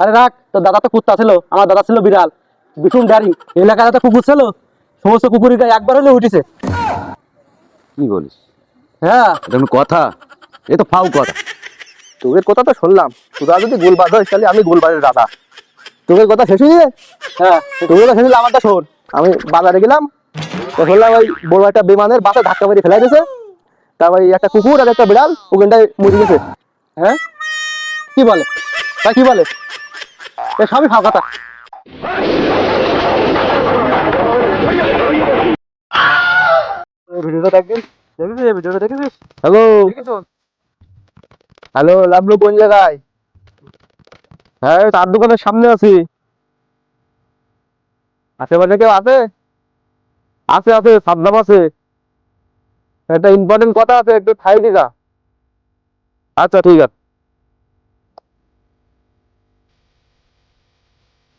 আরে রাখ তোর দাদা তো কুত্তা ছিল আমার দাদা ছিল বিড়াল। ভীষণ ডারি এলাকায় তো কুকুর ছিল সমস্ত কুকুরের গায়ে একবার হলে উঠেছে। কি বলিস? হ্যাঁ। কথা? এ তো ফাউ কথা। তোদের কথা তো শুনলাম। তোরা যদি গোলবাদ হয় তাহলে আমি গোলবাদের দাদা। তোদের কথা শেষ হয়ে হ্যাঁ তোদের কথা শুনলে আমারটা শোন। আমি বাজারে গেলাম তো শুনলাম ওই বড় একটা বিমানের বাসে ধাক্কা মেরে ফেলাই দিয়েছে। তারপর একটা কুকুর আর একটা বিড়াল ওখানটায় মরে গেছে। হ্যাঁ? কি বলে? তা কি বলে? সবই ফাও কথা ভিডিওটা দেখবেন দেখেছিস ভিডিওটা? দেখেছিস? হ্যালো হ্যালো লাভলু কোন জায়গায়? হ্যাঁ তার দোকানের সামনে আছি। আশেপাশে কেউ আছে? আছে আছে সাদ্দাম আছে। একটা ইম্পর্টেন্ট কথা আছে একটু খাই দিগা। আচ্ছা ঠিক আছে।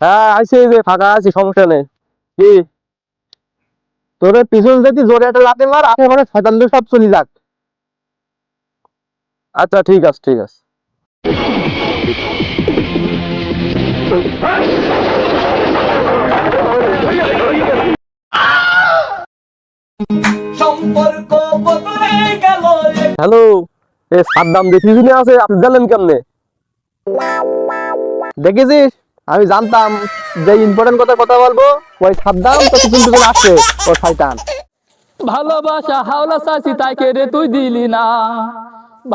হ্যাঁ আইসি যে ফাঁকা আছি সমস্যা নেই। কি? তোর পিছন যদি জোরে একটা লাতে মার আশেপাশে শয়তান সব চলে যাক। আচ্ছা ঠিক আছে ঠিক আছে। হ্যালো এ সাদ্দাম দেখিস আছে আপনি জানেন কেমনে? দেখেছিস? আমি জানতাম যে ইম্পর্টেন্ট কথা কথা বলব, ওই সাদ্দাম তো কিছু আসছে ও শয়তান। ভালোবাসা হাওলা চাইছি, তাই কে রে তুই দিলি না।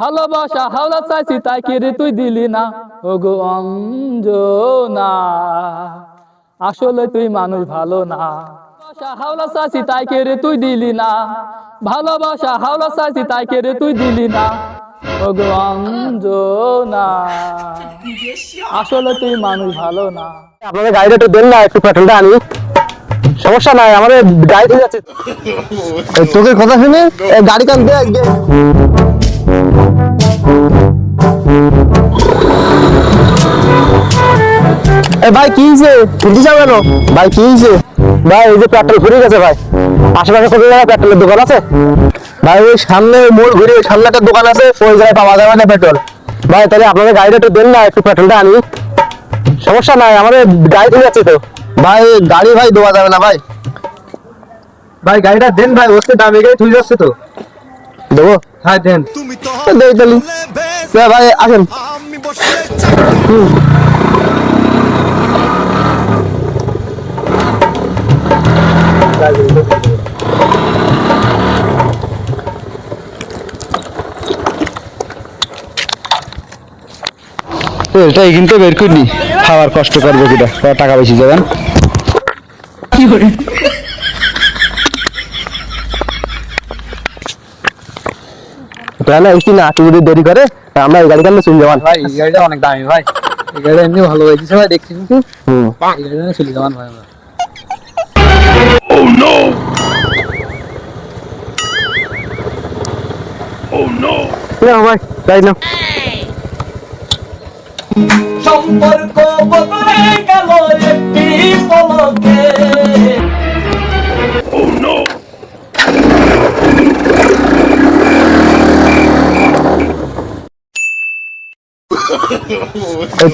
ভালোবাসা হাওলা চাইছি, তাই কে রে তুই দিলি না। ওগো অঞ্জনা, আসলে তুই মানুষ ভালো না। হাওলা চাইছি, তাই কে রে তুই দিলি না। ভালোবাসা হাওলা চাইছি, তাই কে রে তুই দিলি না। আসলে তুই মানুষ ভালো না। আপনাদের গাড়িটা একটু দেন না একটু পেট্রোলটা আনি। সমস্যা নাই আমাদের গাড়ি ঠিক আছে। তোকে কথা শুনে গাড়ি কান দে আজকে। ভাই কি হয়েছে তুলতে যাও কেন? ভাই কি হয়েছে ভাই এই যে পেট্রোল ঘুরে গেছে ভাই। আশেপাশে কোনো জায়গায় পেট্রোলের দোকান আছে? ভাই ওই সামনে মোড় ঘুরে ওই সামনে একটা দোকান আছে ওই জায়গায় পাওয়া যাবে না পেট্রোল। ভাই তাহলে আপনাদের গাড়িটা একটু দেন না একটু পেট্রোলটা আনি। সমস্যা নাই আমাদের গাড়ি ঠিক আছে তো। ভাই গাড়ি ভাই দেওয়া যাবে না ভাই। ভাই গাড়িটা দেন ভাই ওসে দামি গাড়ি তুই যাচ্ছে তো। দেবো? হ্যাঁ দেন। দেই তাহলে। হ্যাঁ ভাই আসেন। এটা কিন্তু বের করিনি। খাওয়ার কষ্ট করবে কিটা টাকা বেশি যাবেন? তাহলে এসছি না তুই যদি দেরি করে আমরা এই গাড়ি কান্না চলে যাবান ভাই এই গাড়িটা অনেক দামি ভাই। এই গাড়িটা এমনি ভালো হয়েছে ভাই দেখছি কিন্তু। হুম। এই গাড়িটা চলে যাবেন ভাই আমরা নাও ভাই গাড়ি নাও সম্পর্ক বদলে গেল একটি পলকে।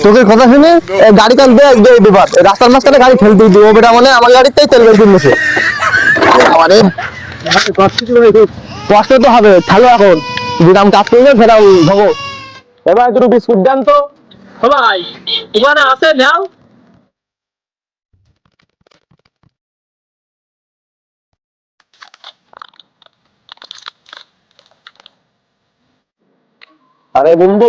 তোকে কথা শুনে গাড়ি কান দে আজকে বিবাদ রাস্তার মাঝখানে গাড়ি ফেলতে দিব বেটা মানে আমার গাড়িতেই তেল বের কিনেছে কষ্ট তো হবে থাকো এখন। যেরাম কাজ করবে সেরাম ভগো এবার একটু বিস্কুট দেন তো। ভাই ওখানে আছে? নাও। আরে বন্ধু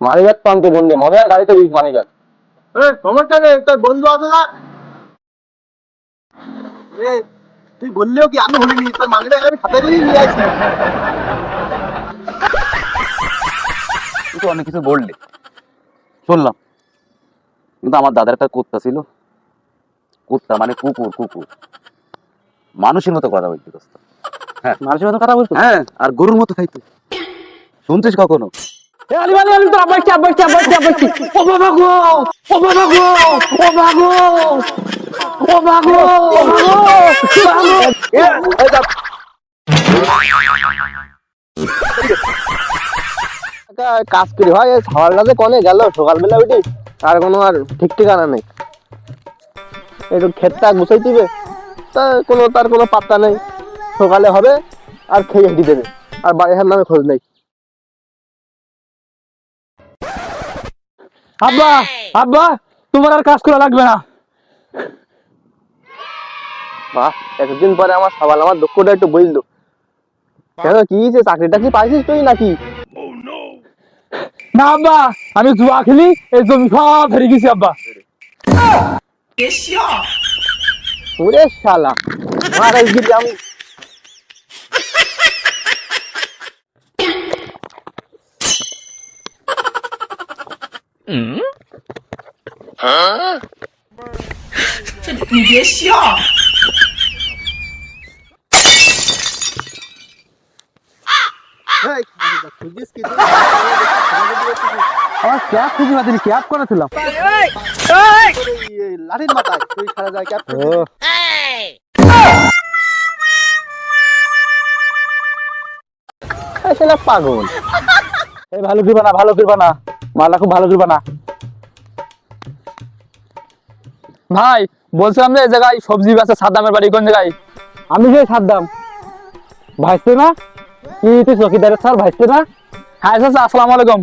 মানিব্যাগ পান্তে বন্ধু মনে হয় গাড়িতে মানিব্যাগ সমস্যা নেই তোর বন্ধু আছে না? তুই বললেও কি আমি হলিনি তোর মানিব্যাগ আমি সাথে করেই নিয়ে আসছি। তুই তো অনেক কিছু বললি। শুনলাম। কিন্তু আমার দাদার একটা কুত্তা ছিল। কুত্তা মানে কুকুর কুকুর। মানুষের মতো কথা বলতো দোস্ত। হ্যাঁ। মানুষের মতো কথা বলতো? হ্যাঁ আর গরুর মতো খাইতো। শুনছিস কখনো? আলি আলি আলি তো আবাইছি আবাইছি আবাইছি আবাইছি ও বাবা গো ও বাবা গো ও বাবা গো ও বাবা গো ও বাবা গো। এ, এই যা। একটা কাজ করি। হয় সকালটা যে কনে গেল, সকালবেলা উঠি তার কোনো আর ঠিক ঠিকানা নেই। একটু গুছাই দিবে, তা কোনো তার কোনো পাত্তা নেই। সকালে হবে, আর খেয়ে হেঁটে দেবে, আর নামে খোঁজ নেই। আব্বা আব্বা, তোমার আর কাজ করা লাগবে না। বাহ, এতদিন পরে আমার সকাল আমার দুঃখটা একটু বুঝলো। কেন, কি চাকরিটা কি পাইছিস তুই নাকি? না আব্বা আমি জুয়া খেলি এই জমি সব হেরে গেছি আব্বা। ওরে শালা মারা গেলি আমি। এই, খুঁজিস কি আমার ক্যাব খুঁজে পাচ্ছি ক্যাব করেছিলাম লাঠির মাথায় তুই সারা যায় ক্যাপ সেটা পাগল। এই ভালো করবা না ভালো করবা না। মালটা খুব ভালো করবা না। ভাই বলছিলাম যে এই জায়গায় সবজি বেচা সাদ্দামের বাড়ি কোন জায়গায়? আমি যে সাদ্দাম। ভাইসতে না? কি তুই চকিদারের স্যার ভাইসতে না? হ্যাঁ চাচা আসসালামু আলাইকুম।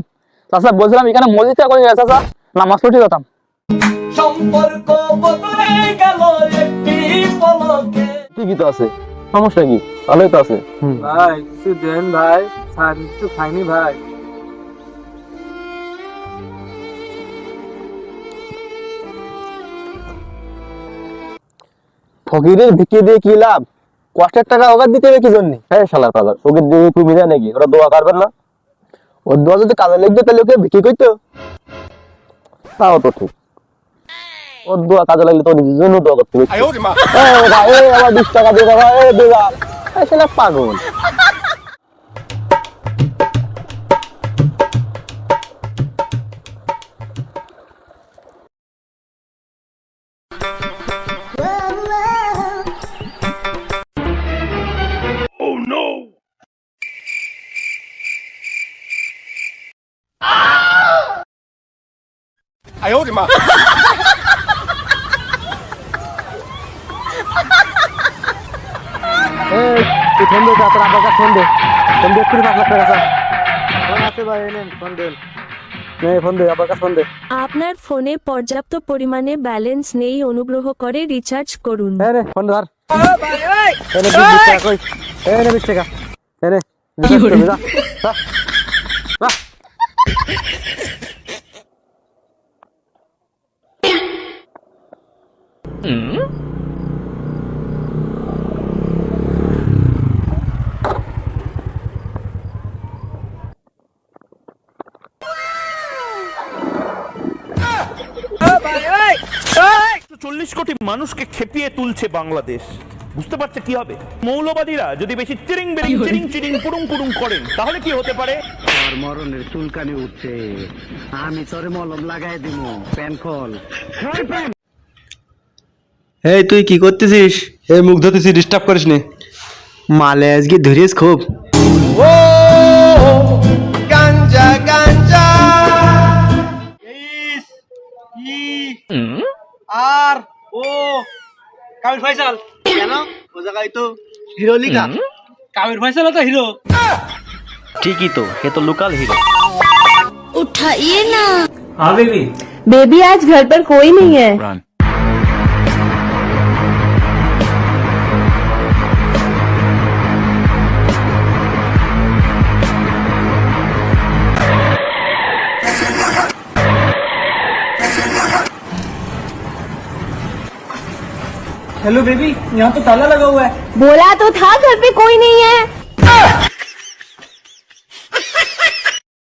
চাচা বলছিলাম এখানে করে চাচা নামাজ পড়তে যেতাম। ঠিকই তো আছে। সমস্যা কি? ভালোই তো আছে। ভাই কিছু দেন ভাই। স্যার কিছু খাইনি ভাই। ফকিরের ভিকে দিয়ে কি লাভ? কষ্টের টাকা ওকে দিতে হবে কি জন্য হ্যাঁ শালার পাগল। ওকে দিয়ে তুমি যায় নাকি? ওরা দোয়া করবেন না? ওর দোয়া যদি কাজে লাগবে তাহলে ওকে বিক্রি করতো। তাও তো ঠিক। ওর দোয়া কাজে লাগলে তো নিজের জন্য দোয়া করতে হবে এই আমার বিশ টাকা দিয়ে দেবা এ দেবা এই শালা পাগল। এই তুই ফোন দে তোর আব্বার কাছে ফোন দে। ফোন দে এক্ষুনি পাঁচ লাখ টাকা ফোন আছে ভাই এনেন ফোন দেন। নে ফোন দে আব্বার কাছে ফোন দে। আপনার ফোনে পর্যাপ্ত পরিমাণে ব্যালেন্স নেই অনুগ্রহ করে রিচার্জ করুন। এই রে ফোন ধর। এনে বিশ বিশ টাকা কই? এনে বিশ টাকা। এনে রিচার্জ করবি, যা, যা, চল্লিশ কোটি মানুষকে খেপিয়ে তুলছে বাংলাদেশ। বুঝতে পারছে কি হবে? মৌলবাদীরা যদি বেশি চিরিং বেরিং চিরিং চিরিং পুরুং পুরুং করেন তাহলে কি হতে পারে? তোর মরণের চুলকানি উঠছে। আমি তোরে মলম লাগাই দিব প্যান খোল। এই তুই কি করতেছিস এই মুখ ধরতেছিস ডিস্টার্ব করিস নি মালে আজকে ধরিস খুব আর ও কাবির ফয়সাল কেন ও জায়গায় তো হিরো লিখা কাবির ফয়সাল তো হিরো ঠিকই তো এ তো লোকাল হিরো उठाइए ना हाँ बेबी बेबी आज घर पर कोई नहीं है हेलो बेबी यहाँ तो ताला लगा हुआ है। बोला तो था घर पे कोई नहीं है।